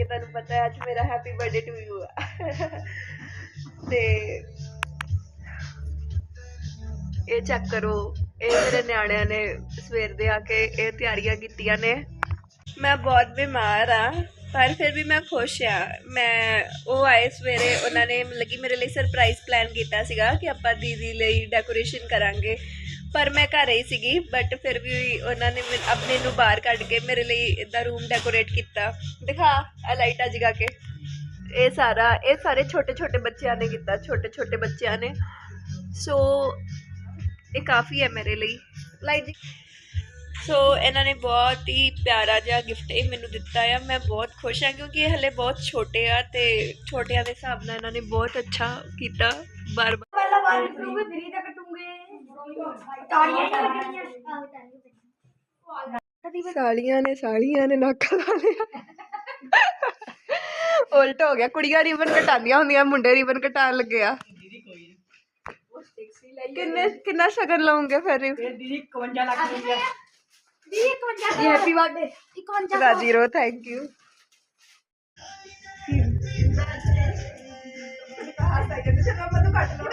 ਕਰਕੇ ਤੁਹਾਨੂੰ ਪਤਾ ਹੈ, ਅੱਜ ਮੇਰਾ ਹੈਪੀ ਬਰਥਡੇ ਟੂ ਯੂ ਤੇ ਇਹ ਚੈੱਕ ਕਰੋ, ਇਹ ਮੇਰੇ ਨਿਆਣਿਆਂ ਨੇ ਸਵੇਰ ਦੇ ਆ ਕੇ ਇਹ ਤਿਆਰੀਆਂ ਕੀਤੀਆਂ ਨੇ। ਮੈਂ ਬਹੁਤ ਬਿਮਾਰ ਆ, ਪਰ ਫਿਰ ਵੀ ਮੈਂ ਖੁਸ਼ ਆ। ਮੈਂ, ਉਹ ਆਏ ਸਵੇਰੇ, ਉਹਨਾਂ ਨੇ ਮਤਲਬ ਕਿ ਮੇਰੇ ਲਈ ਸਰਪ੍ਰਾਈਜ਼ ਪਲਾਨ ਕੀਤਾ ਸੀਗਾ ਕਿ ਆਪਾਂ ਦੀਦੀ ਲਈ ਡੈਕੋਰੇਸ਼ਨ ਕਰਾਂਗੇ। ਪਰ ਮੈਂ ਘਰ ਹੀ ਸੀਗੀ ਬਟ ਫਿਰ ਵੀ ਉਹਨਾਂ ਨੇ ਮੈਨ- ਆਪਣੇ ਨੂੰ ਬਾਹਰ ਕੱਢ ਕੇ ਮੇਰੇ ਲਈ ਇਦਾਂ ਰੂਮ ਡੈਕੋਰੇਟ ਕੀਤਾ। ਦਿਖਾ ਆ ਲਾਈਟਾਂ ਜਗਾ ਕੇ। ਇਹ ਸਾਰਾ, ਇਹ ਸਾਰੇ ਛੋਟੇ ਛੋਟੇ ਬੱਚਿਆਂ ਨੇ ਕੀਤਾ, ਛੋਟੇ ਛੋਟੇ ਬੱਚਿਆਂ ਨੇ। ਸੋ ਇਹ ਕਾਫੀ ਹੈ ਮੇਰੇ ਲਈ। ਲਾਈਟ ਜੀ ਸੋ ਇਹਨਾਂ ਨੇ ਬਹੁਤ ਹੀ ਪਿਆਰਾ ਜਿਹਾ ਗਿਫਟ ਇਹ ਮੈਨੂੰ ਦਿੱਤਾ ਆ। ਮੈਂ ਬਹੁਤ ਖੁਸ਼ ਹਾਂ ਕਿਉਂਕਿ ਇਹ ਹਲੇ ਬਹੁਤ ਛੋਟੇ ਆ ਤੇ ਛੋਟਿਆਂ ਦੇ ਹਿਸਾਬ ਨਾਲ ਇਹਨਾਂ ਨੇ ਬਹੁਤ ਅੱਛਾ ਕੀਤਾ। ਬਾਰ ਬਾਰ ਪਹਿਲਾਂ ਬਾਹਰ ਨਿਕਲੂਗੇ ਦਿਰੀ ਤੱਕ ਟੂੰਗੇ ਤਾੜੀਆਂ ਹੀ ਲੱਗਣੀਆਂ। ਸਾਲੀਆਂ ਨੇ ਸਾਲੀਆਂ ਨੇ ਨਾਕਾ ਲਾ ਲਿਆ। ਉਲਟ ਹੋ ਗਿਆ। ਕੁੜੀਆਂ ਰਿਬਨ ਕਟਾਉਂਦੀਆਂ ਹੁੰਦੀਆਂ ਮੁੰਡੇ ਰਿਬਨ ਕਟਾਉਣ ਲੱਗੇ ਆ। ਕਿੰਨੇ ਕਿੰਨਾ ਸ਼ਗਨ ਲਾਉਂਗੇ ਫਿਰ? ਦੀਦੀ 51 ਲੱਖ ਰੁਪਇਆ हैप्पी बर्थडे राजीरो थैंक यू चलो मैं तो काट लो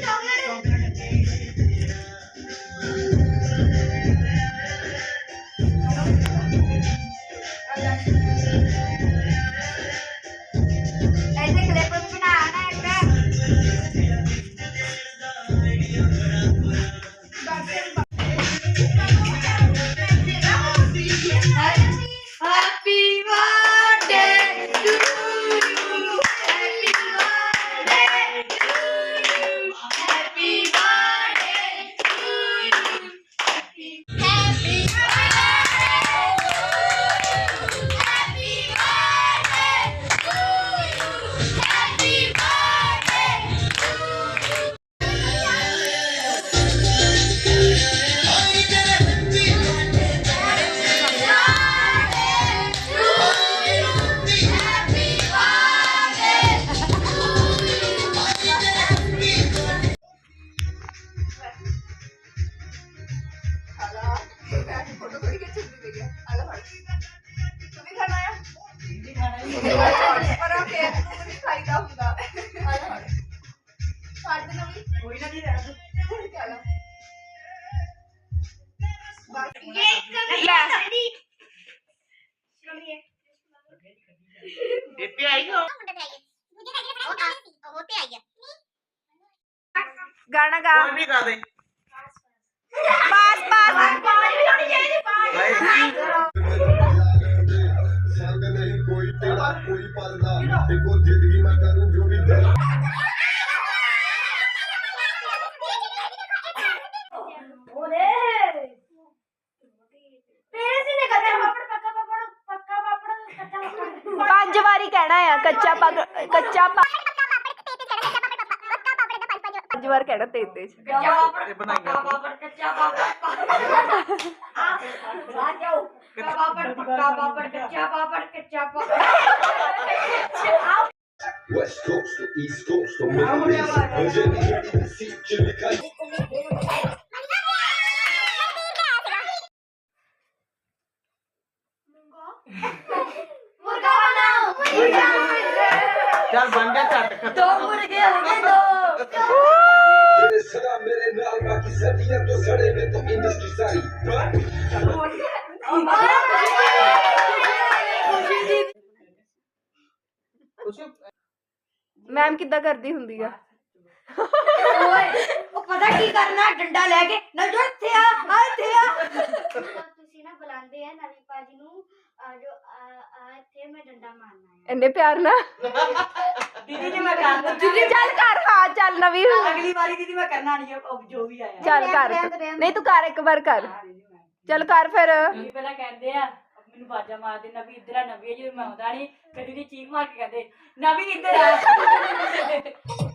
Ikaw ਦਿੱਤੇ ਆਈ ਹੋ? ਉਹ ਤੇ ਆਈ ਆ ਗਾਣਾ ਗਾ। ਕੋਈ ਵੀ ਗਾ ਦੇ। ਬਾਸ ਬਾਸ। ਸੰਗ ਨਹੀਂ ਕੋਈ ਤੇਰਾ ਕੋਈ ਪਰਦਾ ਦੇਖੋ ਜ਼ਿੰਦਗੀ ਮੈਂ ਕਰੂੰ। खाना है कच्चा पाक कच्चा पाक पाँच बार कहना तेज तेज West Coast to East Coast to Middle East, urgently seek to become. Ma'am ਕਿੱਦਾਂ ਕਰਦੀ ਹੁੰਦੀ ਆ? ਓਏ ਉਹ ਪਤਾ ਕੀ ਕਰਨਾ? ਡੰਡਾ ਲੈ ਕੇ ਨਾ ਜੋ ਇੱਥੇ ਆ ਆ ਇੱਥੇ ਆ। ਤੁਸੀਂ ਨਾ ਬੁਲਾਉਂਦੇ ਆ ਨਵੀਂ ਭਾਜੀ ਨੂੰ ਆ ਜੋ ਆ ਆ ਇੱਥੇ ਮੈਂ ਡੰਡਾ ਮਾਰਨਾ ਹੈ ਇੰਨੇ ਪਿਆਰ ਨਾਲ? ਦੀਦੀ ਜੀ ਮੈਂ ਕਰਨਾ ਦੀਦੀ। ਚੱਲ ਕਰ ਹਾਂ ਚੱਲ ਨਵੀਂ ਅਗਲੀ ਵਾਰੀ ਦੀਦੀ ਮੈਂ ਕਰਨਾ ਨਹੀਂ ਜੋ ਵੀ ਆਇਆ। ਚੱਲ ਕਰ। ਨਹੀਂ ਤੂੰ ਕਰ ਇੱਕ ਵਾਰ ਕਰ। ਚੱਲ ਕਰ ਫਿਰ। ਦੀਦੀ ਪਹਿਲਾਂ ਕਹਿੰਦੇ ਆ, ਮੈਨੂੰ ਬਾਜਾ ਮਾਰਦੇ ਨਵੀ ਇੱਧਰ ਆ, ਨਵੀ ਜਦੋਂ ਮੈਂ ਆਉਂਦਾ ਨਹੀਂ ਫਿਰ ਦੀਦੀ ਚੀਕ ਮਾਰ ਕੇ ਕਹਿੰਦੇ, ਨਵੀ ਇੱਧਰ ਆ।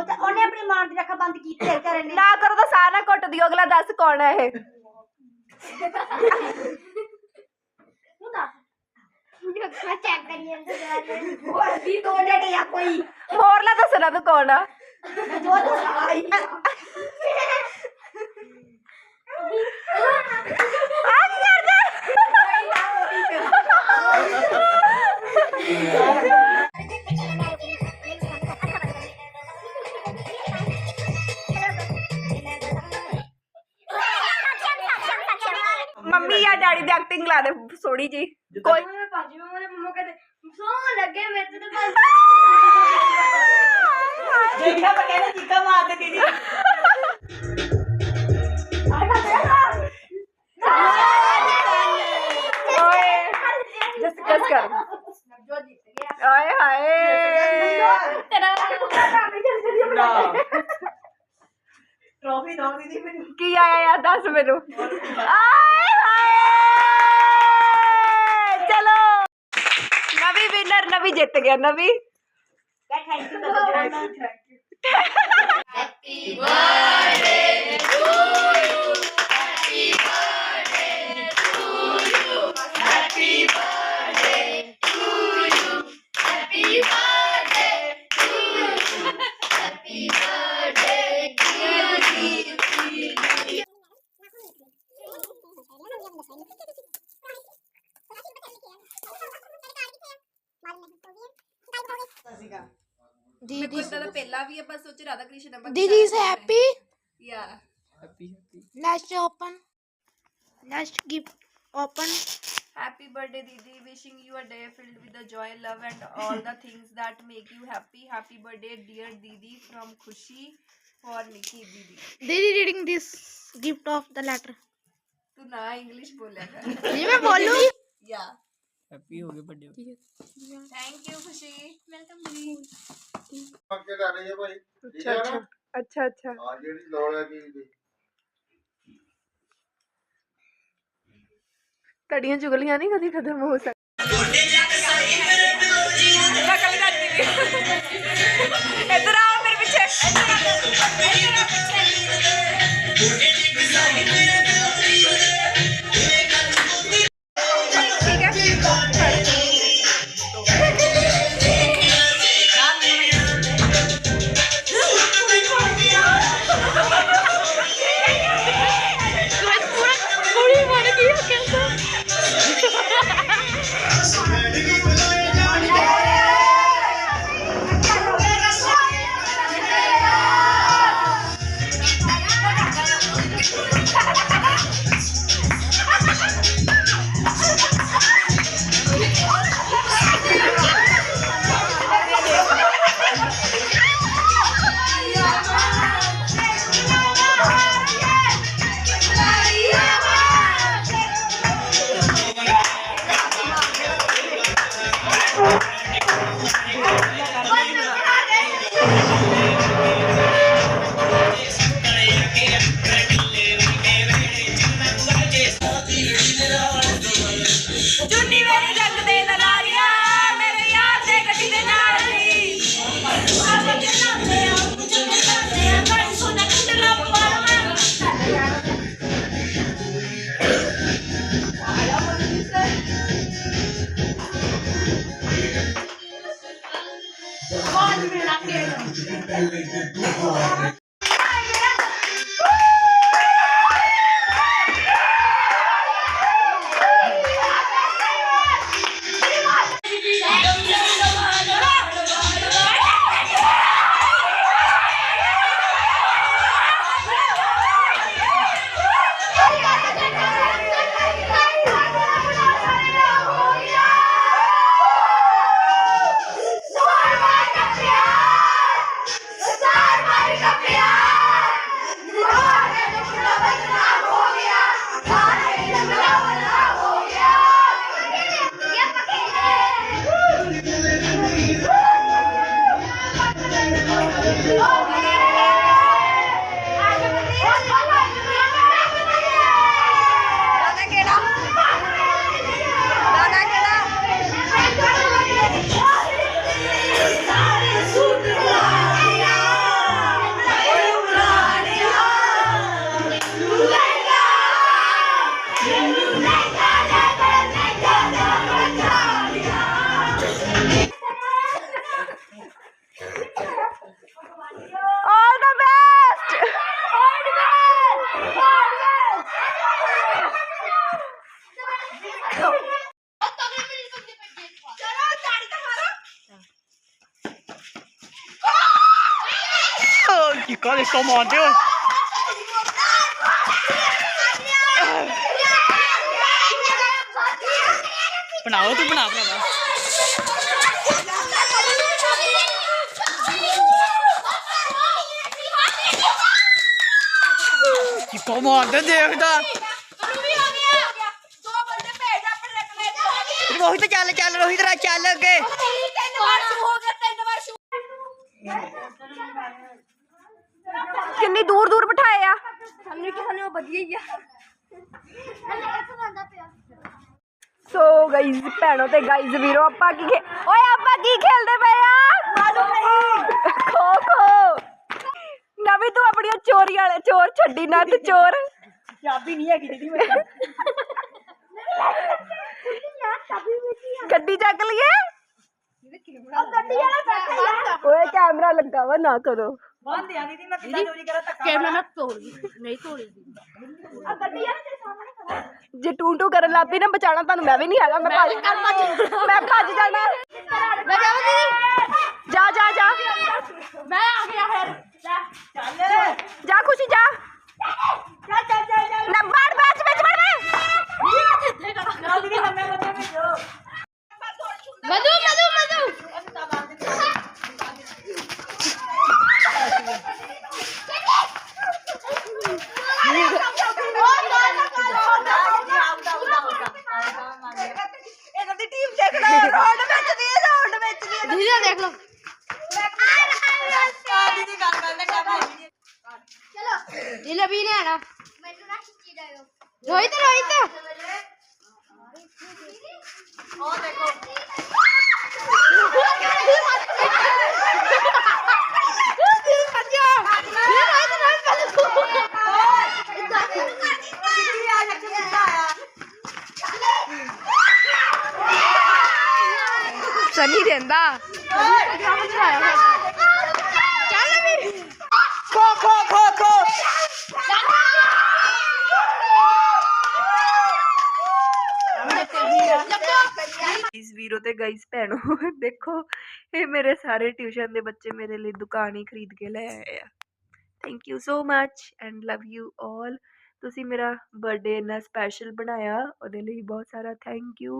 ਉਹ ਤਾਂ ਉਹਨੇ ਆਪਣੀ ਮਾਂ ਦੀ ਰੱਖਾ ਬੰਦ ਕੀਤੀ ਹੈ ਵਿਚਾਰੇ ਨੇ। ਨਾ ਕਰੋ ਤਾਂ ਸਾਹ ਨਾ ਘੁੱਟ ਦਿਓ ਅਗਲਾ ਦੱਸ ਕੌਣ ਹੈ ਇਹ? ਮੈਂ ਚੈੱਕ ਕਰੀ ਅੰਦਰ ਜਾ ਕੇ। ਹੋਰ ਵੀ ਡੇਟੇ ਆ ਕੋਈ। ਮੋਰਲਾ ਦੱਸਣਾ ਤੂੰ ਕੌਣ ਆ? ਜੋ ਤੂੰ ਆਈ ਦੀ ਐਕਟਿੰਗ ਲਾ ਦੇ ਸੋੜੀ ਜੀ ਕੋਈ ਭਾਜੀ ਮੇਰੇ ਮੰਮਾ ਕਹਿੰਦੇ ਸੌ ਲੱਗੇ ਮੇਰੇ ਤੇ ਤਾਂ ਦੇਖਿਆ ਮੈਂ ਕਹਿੰਦਾ ਚੀਕਾ ਮਾਰਦੇ ਦੀਦੀ ਓਏ ਜਸ ਕਸ ਕਰ ਆਏ ਹਾਏ ਤੇਰਾ ਟਰੋਫੀ ਦੋ ਦੀਦੀ ਮੈਨੂੰ ਕੀ ਆਇਆ ਯਾਰ ਦੱਸ ਮੈਨੂੰ ਆਏ ਜਿੱਤ ਗਿਆ ਨਵੀ बच्चे राधा कृष्ण नंबर दीदी इज़ हैप्पी? या। Happy next open next gift open happy birthday दीदी। Wishing you a day filled with the joy love and all the things that make you happy happy birthday dear दीदी from Khushi for निकी दीदी। दीदी reading this gift of the letter तू ना English बोलेगा ये मैं बोलूँ? या। yeah. ਹੈਪੀ ਹੋ ਗਏ ਵੱਡੇ थैंक यू खुशी वेलकम दीदी ਪੱਕੇ ਲੈਣੇ ਜੇ ਭਾਈ ਠੀਕ अच्छा ਹੈ अच्छा ਨਾ अच्छा अच्छा ਆ ਜਿਹੜੀ ਲੋੜ ਹੈ ਕੀ ਦੀ ਤੁਹਾਡੀਆਂ ਚੁਗਲੀਆਂ ਨਹੀਂ ਕਦੀ ਖਤਮ ਹੋ ਸਕਦੀਆਂ ਮੈਂ ਕਵੀ ਦੱਸਦੀ ਵੀ ਇੱਧਰ ਆਓ ਮੇਰੇ ਪਿੱਛੇ ਇੱਧਰ ਆਓ ਠੀਕ ਚੁੰਨੀ ਵੇਖ ਜੱਗ ਦੇ ਦਲਾਰੀਆ ਮੇਰੇ ਯਾਰ ਦੇ ਗੱਡੀ ਦੇ ਨਾਲ ਨਹੀਂ ਆਪਾਂ ਚੱਲਾਂਦੇ ਆ ਚੁੰਨੀ ਕਰਦੇ ਆ ਬੜੀ ਸੋਨਾ ਕੁੰਡਲਾ ਪਵਾਵਾਂ ਕੌਣ ਮੇਰਾ ਕੇ ਚੀਕਾ ਦੇਖੋ ਮਾਰਦੇ ਓਏ ਬਣਾਓ ਤੂੰ ਬਣਾ ਭਰਾਵਾ ਚੀਕਾ ਮਾਰਦੇ ਦੇਖਦਾ ਰੋਹਿਤ ਚੱਲ ਚੱਲ ਰੋਹਿਤ ਰਾ ਚੱਲ ਅੱਗੇ। ਕਿੰਨੀ ਦੂਰ ਦੂਰ ਬਿਠਾਏ ਆ ਸਾਨੂੰ ਕਿ ਸਾਨੂੰ ਵਧੀਆ ਹੀ ਆ ਸੋ ਗਾਇਜ਼ ਭੈਣੋ ਤੇ ਗਾਇਜ਼ ਵੀਰੋ ਆਪਾਂ ਕੀ ਖੇ ਓਏ ਆਪਾਂ ਕੀ ਖੇਲਦੇ ਪਏ ਆ ਮਾਲੂਮ ਨਹੀਂ ਖੋ ਖੋ ਨਵੀਂ ਤੂੰ ਆਪਣੀਆਂ ਚੋਰੀ ਵਾਲੇ ਚੋਰ ਛੱਡੀ ਨਾ ਤੇ ਚੋਰ ਚਾਬੀ ਨਹੀਂ ਹੈਗੀ ਦੀਦੀ ਮੇਰੇ ਗੱਡੀ ਚੱਕ ਲਈਏ ਓਏ ਕੈਮਰਾ ਲੱਗਾ ਵਾ ਨਾ ਕਰੋ ਫੋਨ ਜੇ ਟੂੰ ਟੂੰ ਕਰਨ ਲੱਗ ਨਾ ਬਚਾਣਾ ਤੁਹਾਨੂੰ ਮੈਂ ਵੀ ਨਹੀਂ ਹੈਗਾ ਮੈਂ ਭੱਜ ਮੈਂ ਭੱਜ ਜਾਣਾ। ਮੈਂ ਕਹਾਂ ਦੀਦੀ ਜਾ। ਜਾ ਜਾ ਮੈਂ ਆ ਗਿਆ ਫਿਰ। ਚੱਲ। ਜਾ ਖੁਸ਼ੀ ਜਾ। ਚੱਲ ਚੱਲ ਚੱਲ ਨਾ ਬਾੜ ਬਾੜ ਵਿੱਚ ਬਾੜ 到这到这！哇！哈哈哈哈哈哈！真夸张！别玩了，别玩了！哈哈哈哈哈！真一点大！快快快快！ਵੀਰੋ ਤੇ ਗਾਈਸ ਭੈਣੋ, ਦੇਖੋ, ਇਹ ਮੇਰੇ ਸਾਰੇ ਟਿਊਸ਼ਨ ਦੇ ਬੱਚੇ ਮੇਰੇ ਲਈ ਦੁਕਾਨ ਹੀ ਖਰੀਦ ਕੇ ਲੈ ਆਏ ਆ। Thank you so much and love you all ਤੁਸੀਂ ਮੇਰਾ ਬਰਥਡੇ ਇੰਨਾ ਸਪੈਸ਼ਲ ਬਣਾਇਆ, ਉਹਦੇ ਲਈ ਬਹੁਤ ਸਾਰਾ ਥੈਂਕ ਯੂ